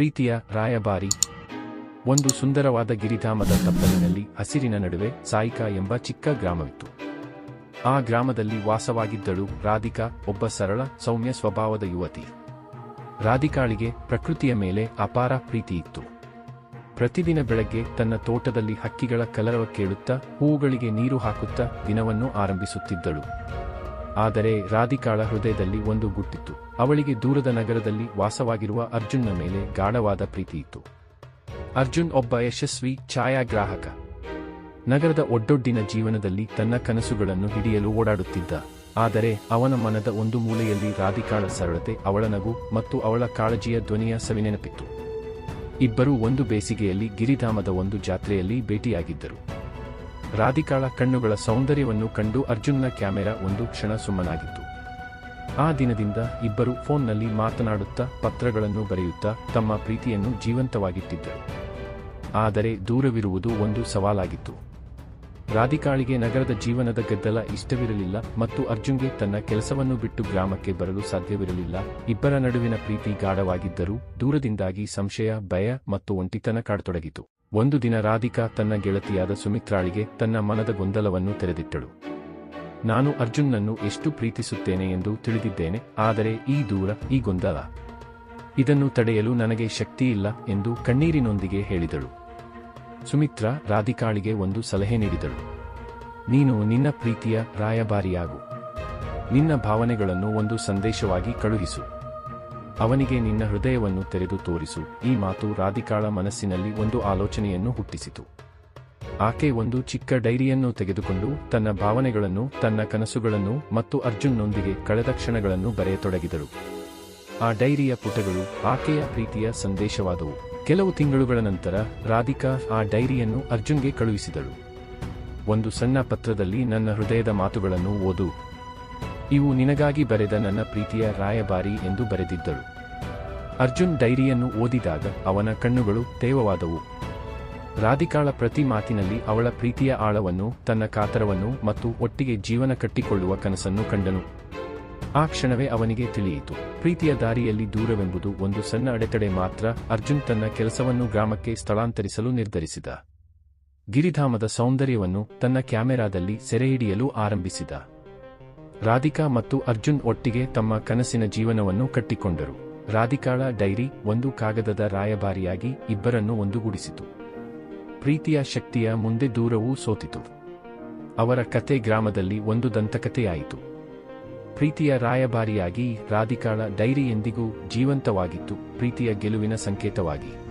ಪ್ರೀತಿಯ ರಾಯಭಾರಿ. ಒಂದು ಸುಂದರವಾದ ಗಿರಿಧಾಮದ ತಪ್ಪಲಿನಲ್ಲಿ ಹಸಿರಿನ ನಡುವೆ ಸಾಯಿಕಾ ಎಂಬ ಚಿಕ್ಕ ಗ್ರಾಮವಿತ್ತು. ಆ ಗ್ರಾಮದಲ್ಲಿ ವಾಸವಾಗಿದ್ದಳು ರಾಧಿಕಾ, ಒಬ್ಬ ಸರಳ, ಸೌಮ್ಯ ಸ್ವಭಾವದ ಯುವತಿ. ರಾಧಿಕಾಳಿಗೆ ಪ್ರಕೃತಿಯ ಮೇಲೆ ಅಪಾರ ಪ್ರೀತಿ ಇತ್ತು. ಪ್ರತಿದಿನ ಬೆಳಗ್ಗೆ ತನ್ನ ತೋಟದಲ್ಲಿ ಹಕ್ಕಿಗಳ ಕಲರವ ಕೇಳುತ್ತಾ, ಹೂವುಗಳಿಗೆ ನೀರು ಹಾಕುತ್ತಾ ದಿನವನ್ನು ಆರಂಭಿಸುತ್ತಿದ್ದಳು. ಆದರೆ ರಾಧಿಕಾಳ ಹೃದಯದಲ್ಲಿ ಒಂದು ಗುಟ್ಟಿತ್ತು. ಅವಳಿಗೆ ದೂರದ ನಗರದಲ್ಲಿ ವಾಸವಾಗಿರುವ ಅರ್ಜುನ್ನ ಮೇಲೆ ಗಾಢವಾದ ಪ್ರೀತಿ ಇತ್ತು. ಅರ್ಜುನ್ ಒಬ್ಬ ಯಶಸ್ವಿ ಛಾಯಾಗ್ರಾಹಕ. ನಗರದ ಒಡ್ಡೊಡ್ಡಿನ ಜೀವನದಲ್ಲಿ ತನ್ನ ಕನಸುಗಳನ್ನು ಹಿಡಿಯಲು ಓಡಾಡುತ್ತಿದ್ದ. ಆದರೆ ಅವನ ಮನದ ಒಂದು ಮೂಲೆಯಲ್ಲಿ ರಾಧಿಕಾಳ ಸರಳತೆ, ಅವಳ ನಗು ಮತ್ತು ಅವಳ ಕಾಳಜಿಯ ಧ್ವನಿಯ ಸವಿನೆನಪಿತ್ತು. ಇಬ್ಬರೂ ಒಂದು ಬೇಸಿಗೆಯಲ್ಲಿ ಗಿರಿಧಾಮದ ಒಂದು ಜಾತ್ರೆಯಲ್ಲಿ ಭೇಟಿಯಾಗಿದ್ದರು. ರಾಧಿಕಾಳ ಕಣ್ಣುಗಳ ಸೌಂದರ್ಯವನ್ನು ಕಂಡು ಅರ್ಜುನ್ನ ಕ್ಯಾಮೆರಾ ಒಂದು ಕ್ಷಣ ಸುಮ್ಮನಾಗಿತ್ತು. ಆ ದಿನದಿಂದ ಇಬ್ಬರು ಫೋನ್ನಲ್ಲಿ ಮಾತನಾಡುತ್ತಾ ಪತ್ರಗಳನ್ನು ಬರೆಯುತ್ತಾ ತಮ್ಮ ಪ್ರೀತಿಯನ್ನು ಜೀವಂತವಾಗಿಟ್ಟಿದ್ದರು. ಆದರೆ ದೂರವಿರುವುದು ಒಂದು ಸವಾಲಾಗಿತ್ತು. ರಾಧಿಕಾಳಿಗೆ ನಗರದ ಜೀವನದ ಗದ್ದಲ ಇಷ್ಟವಿರಲಿಲ್ಲ ಮತ್ತು ಅರ್ಜುನ್ಗೆ ತನ್ನ ಕೆಲಸವನ್ನು ಬಿಟ್ಟು ಗ್ರಾಮಕ್ಕೆ ಬರಲು ಸಾಧ್ಯವಿರಲಿಲ್ಲ. ಇಬ್ಬರ ನಡುವಿನ ಪ್ರೀತಿ ಗಾಢವಾಗಿದ್ದರೂ ದೂರದಿಂದಾಗಿ ಸಂಶಯ, ಭಯ ಮತ್ತು ಒಂಟಿತನ ಕಾಡತೊಡಗಿತು. ಒಂದು ದಿನ ರಾಧಿಕಾ ತನ್ನ ಗೆಳತಿಯಾದ ಸುಮಿತ್ರಾಳಿಗೆ ತನ್ನ ಮನದ ಗೊಂದಲವನ್ನು ತೆರೆದಿಟ್ಟಳು. ನಾನು ಅರ್ಜುನ್ನನ್ನು ಎಷ್ಟು ಪ್ರೀತಿಸುತ್ತೇನೆ ಎಂದು ತಿಳಿದಿದ್ದೇನೆ, ಆದರೆ ಈ ದೂರ, ಈ ಗೊಂದಲ. ಇದನ್ನು ತಡೆಯಲು ನನಗೆ ಶಕ್ತಿಯಿಲ್ಲ ಎಂದು ಕಣ್ಣೀರಿನೊಂದಿಗೆ ಹೇಳಿದಳು. ಸುಮಿತ್ರ ರಾಧಿಕಾಳಿಗೆ ಒಂದು ಸಲಹೆ ನೀಡಿದಳು. ನೀನು ನಿನ್ನ ಪ್ರೀತಿಯ ರಾಯಭಾರಿಯಾಗು. ನಿನ್ನ ಭಾವನೆಗಳನ್ನು ಒಂದು ಸಂದೇಶವಾಗಿ ಕಳುಹಿಸು. ಅವನಿಗೆ ನಿನ್ನ ಹೃದಯವನ್ನು ತೆರೆದು ತೋರಿಸು. ಈ ಮಾತು ರಾಧಿಕಾಳ ಮನಸ್ಸಿನಲ್ಲಿ ಒಂದು ಆಲೋಚನೆಯನ್ನು ಹುಟ್ಟಿಸಿತು. ಆಕೆ ಒಂದು ಚಿಕ್ಕ ಡೈರಿಯನ್ನು ತೆಗೆದುಕೊಂಡು ತನ್ನ ಭಾವನೆಗಳನ್ನು, ತನ್ನ ಕನಸುಗಳನ್ನು ಮತ್ತು ಅರ್ಜುನ್ನೊಂದಿಗೆ ಕಳೆದ ಕ್ಷಣಗಳನ್ನು ಬರೆಯತೊಡಗಿದಳು. ಆ ಡೈರಿಯ ಪುಟಗಳು ಆಕೆಯ ಪ್ರೀತಿಯ ಸಂದೇಶವಾದವು. ಕೆಲವು ತಿಂಗಳುಗಳ ನಂತರ ರಾಧಿಕಾ ಆ ಡೈರಿಯನ್ನು ಅರ್ಜುನ್ಗೆ ಕಳುಹಿಸಿದಳು. ಒಂದು ಸಣ್ಣ ಪತ್ರದಲ್ಲಿ ನನ್ನ ಹೃದಯದ ಮಾತುಗಳನ್ನು ಓದು. ಇವು ನಿನಗಾಗಿ ಬರೆದ ನನ್ನ ಪ್ರೀತಿಯ ರಾಯಭಾರಿ ಎಂದು ಬರೆದಿದ್ದಳು. ಅರ್ಜುನ್ ಡೈರಿಯನ್ನು ಓದಿದಾಗ ಅವನ ಕಣ್ಣುಗಳು ತೇವವಾದವು. ರಾಧಿಕಾಳ ಪ್ರತಿ ಮಾತಿನಲ್ಲಿ ಅವಳ ಪ್ರೀತಿಯ ಆಳವನ್ನು, ತನ್ನ ಕಾತರವನ್ನು ಮತ್ತು ಒಟ್ಟಿಗೆ ಜೀವನ ಕಟ್ಟಿಕೊಳ್ಳುವ ಕನಸನ್ನು ಕಂಡನು. ಆ ಕ್ಷಣವೇ ಅವನಿಗೆ ತಿಳಿಯಿತು. ಪ್ರೀತಿಯ ದಾರಿಯಲ್ಲಿ ದೂರವೆಂಬುದು ಒಂದು ಸಣ್ಣ ಅಡೆತಡೆ ಮಾತ್ರ ಅರ್ಜುನ್ ತನ್ನ ಕೆಲಸವನ್ನು ಗ್ರಾಮಕ್ಕೆ ಸ್ಥಳಾಂತರಿಸಲು ನಿರ್ಧರಿಸಿದ. ಗಿರಿಧಾಮದ ಸೌಂದರ್ಯವನ್ನು ತನ್ನ ಕ್ಯಾಮೆರಾದಲ್ಲಿ ಸೆರೆಹಿಡಿಯಲು ಆರಂಭಿಸಿದ. ರಾಧಿಕಾ ಮತ್ತು ಅರ್ಜುನ್ ಒಟ್ಟಿಗೆ ತಮ್ಮ ಕನಸಿನ ಜೀವನವನ್ನು ಕಟ್ಟಿಕೊಂಡರು. ರಾಧಿಕಾಳ ಡೈರಿ, ಒಂದು ಕಾಗದದ ರಾಯಭಾರಿಯಾಗಿ ಇಬ್ಬರನ್ನು ಒಂದುಗೂಡಿಸಿತು. ಪ್ರೀತಿಯ ಶಕ್ತಿಯ ಮುಂದೆ ದೂರವೂ ಸೋತಿತು. ಅವರ ಕತೆ ಗ್ರಾಮದಲ್ಲಿ ಒಂದು ದಂತಕಥೆಯಾಯಿತು. ಪ್ರೀತಿಯ ರಾಯಭಾರಿಯಾಗಿ ರಾಧಿಕಾಳ ಡೈರಿ ಎಂದಿಗೂ ಜೀವಂತವಾಗಿತ್ತು. ಪ್ರೀತಿಯ ಗೆಲುವಿನ ಸಂಕೇತವಾಗಿ.